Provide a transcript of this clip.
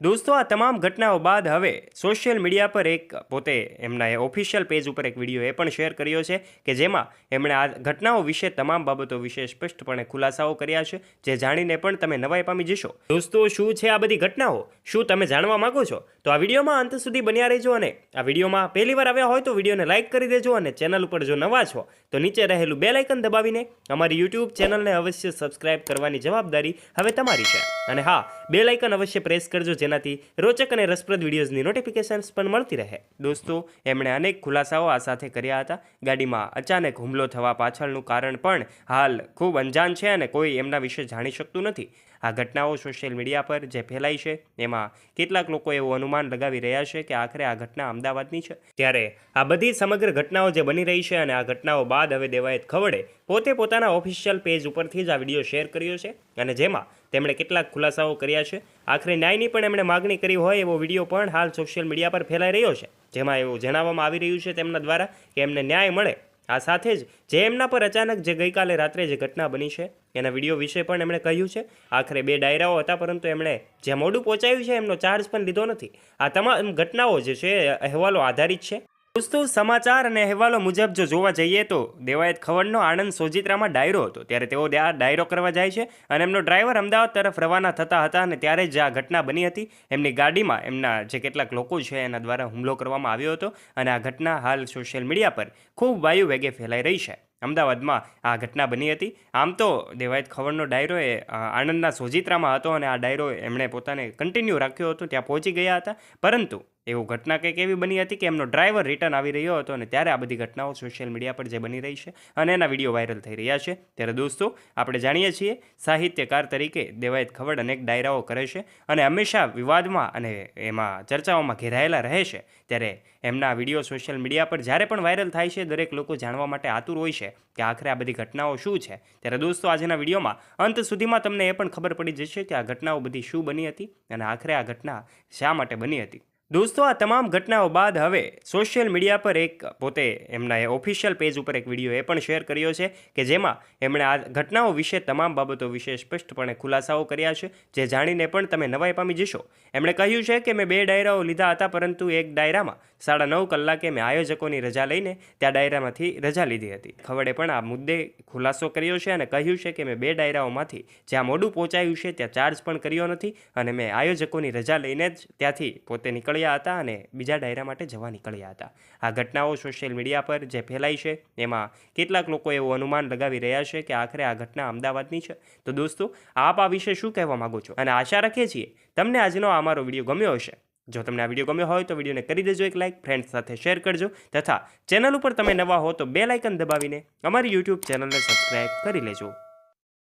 દોસ્તો, આ તમામ ઘટનાઓ બાદ હવે સોશિયલ મીડિયા પર એક પોતે એમના ઓફિશિયલ પેજ ઉપર એક વીડિયો એ પણ શેર કર્યો છે કે જેમાં એમણે આ ઘટનાઓ વિશે તમામ બાબતો વિશે સ્પષ્ટપણે ખુલાસાઓ કર્યા છે, જે જાણીને પણ તમે નવાઈ પામી જશો. દોસ્તો, શું છે આ બધી ઘટનાઓ? શું તમે જાણવા માગો છો? તો આ વિડીયોમાં અંત સુધી બન્યા રહેજો અને આ વિડીયોમાં પહેલી વાર આવ્યા હોય તો વિડીયોને લાઇક કરી દેજો અને ચેનલ ઉપર જો નવા છો, તો નીચે રહેલું બે લાઇકન દબાવીને અમારી યુટ્યુબ ચેનલને અવશ્ય સબસ્ક્રાઇબ કરવાની જવાબદારી હવે તમારી છે. અને હા બે લાઇકન અવશ્ય પ્રેસ કરજો જેનાથી રોચક અને રસપ્રદ વિડીયોઝની નોટિફિકેશન્સ પણ મળતી રહે. દોસ્તો, એમણે અનેક ખુલાસાઓ આ સાથે કર્યા હતા. ગાડીમાં અચાનક હુમલો થવા પાછળનું કારણ પણ હાલ ખૂબ અંજાન છે અને કોઈ એમના વિશે જાણી શકતું નથી. આ ઘટનાઓ સોશિયલ મીડિયા પર જે ફેલાઈ છે, એમાં કેટલાક લોકો એવું અનુમાન લગાવી રહ્યા છે કે આખરે આ ઘટના અમદાવાદની છે. ત્યારે આ બધી સમગ્ર ઘટનાઓ જે બની રહી છે અને આ ઘટનાઓ બાદ હવે દેવાયત ખવડે, પોતે પોતાના ઓફિશિયલ પેજ ઉપરથી જ આ વીડિયો શેર કર્યો છે. અને જેમાં તેમણે કેટલાક ખુલાસાઓ કર્યા છે. આખરે ન્યાયની પણ એમણે માગણી કરી હોય એવો વીડિયો પણ હાલ સોશિયલ મીડિયા પર ફેલાઈ રહ્યો છે. જેમાં એવું જણાવવામાં આવી રહ્યું છે તેમના દ્વારા કે એમને ન્યાય મળે. આ સાથે જ જે એમના પર અચાનક જે ગઈકાલે રાત્રે જે ઘટના બની છે, એના વીડિયો વિશે પણ એમણે કહ્યું છે. આખરે બે ડાયરાઓ હતા, પરંતુ એમણે જે મોડું પહોંચાયું છે, એમનો ચાર્જ પણ લીધો નથી. આ તમામ ઘટનાઓ જે છે, અહેવાલો આધારિત છે. દોસ્તો સમાચાર અને અહેવાલો મુજબ જો જોવા જઈએ તો દેવાયત ખવડનો આણંદ સોજિત્રામાં ડાયરો હતો. ત્યારે તેઓ ડાયરો કરવા જાય છે અને એમનો ડ્રાઈવર અમદાવાદ તરફ રવાના થતા હતા અને ત્યારે જ આ ઘટના બની હતી. એમની ગાડીમાં એમના જે કેટલાક લોકો છે એના દ્વારા હુમલો કરવામાં આવ્યો હતો અને આ ઘટના હાલ સોશિયલ મીડિયા પર ખૂબ વાયુ વેગે ફેલાઈ રહી છે. અમદાવાદમાં આ ઘટના બની હતી. આમ તો દેવાયત ખવડનો ડાયરો એ આણંદના સોજિત્રામાં હતો અને આ ડાયરો એમણે પોતાને કન્ટિન્યુ રાખ્યો હતો, ત્યાં પહોંચી ગયા હતા. પરંતુ એવું ઘટના કંઈક એવી બની હતી કે એમનો ડ્રાઈવર રિટર્ન આવી રહ્યો હતો અને ત્યારે આ બધી ઘટનાઓ સોશિયલ મીડિયા પર જે બની રહી છે અને એના વીડિયો વાયરલ થઈ રહ્યા છે. ત્યારે દોસ્તો, આપણે જાણીએ છીએ સાહિત્યકાર તરીકે દેવાયત ખવડ અનેક ડાયરાઓ કરે છે અને હંમેશા વિવાદમાં અને એમાં ચર્ચાઓમાં ઘેરાયેલા રહે છે. ત્યારે એમના વીડિયો સોશિયલ મીડિયા પર જ્યારે પણ વાયરલ થાય છે, દરેક લોકો જાણવા માટે આતુર હોય છે કે આખરે આ બધી ઘટનાઓ શું છે. ત્યારે દોસ્તો, આજના વિડીયોમાં અંત સુધીમાં તમને એ પણ ખબર પડી જશે કે આ ઘટનાઓ બધી શું બની હતી અને આખરે આ ઘટના શા માટે બની હતી. દોસ્તો, આ તમામ ઘટનાઓ બાદ હવે સોશિયલ મીડિયા પર એક પોતે એમના ઓફિશિયલ પેજ ઉપર એક વીડિયો એ પણ શેર કર્યો છે કે જેમાં એમણે આ ઘટનાઓ વિશે તમામ બાબતો વિશે સ્પષ્ટપણે ખુલાસાઓ કર્યા છે. જે જાણીને પણ તમે નવાઈ પામી જશો. એમણે કહ્યું છે કે મેં બે ડાયરાઓ લીધા હતા, પરંતુ એક ડાયરામાં સાડા નવ કલાકે મેં આયોજકોની રજા લઈને ત્યાં ડાયરામાંથી રજા લીધી હતી. ખવડે પણ આ મુદ્દે ખુલાસો કર્યો છે અને કહ્યું છે કે મેં બે ડાયરાઓમાંથી જ્યાં મોડું પહોંચાયું છે, ત્યાં ચાર્જ પણ કર્યો નથી અને મેં આયોજકોની રજા લઈને જ ત્યાંથી પોતે નીકળ્યા હતા અને બીજા ડાયરા માટે જવા નીકળ્યા હતા. આ ઘટનાઓ સોશિયલ મીડિયા પર જે ફેલાઈ છે, એમાં કેટલાક લોકો એવું અનુમાન લગાવી રહ્યા છે કે આખરે આ ઘટના અમદાવાદની છે. તો દોસ્તો, આપ આ વિશે શું કહેવા માગો છો? અને આશા રાખીએ છીએ, તમને આજનો આ મારો વીડિયો ગમ્યો હશે. જો તમને આ વીડિયો ગમ્યો હોય તો વિડીયોને કરી દેજો એક લાઇક ફ્રેન્ડ્સ સાથે શેર કરજો તથા ચેનલ ઉપર તમે નવા હો તો બે લાઇકન દબાવીને અમારી યુટ્યુબ ચેનલને સબસ્ક્રાઈબ કરી લેજો.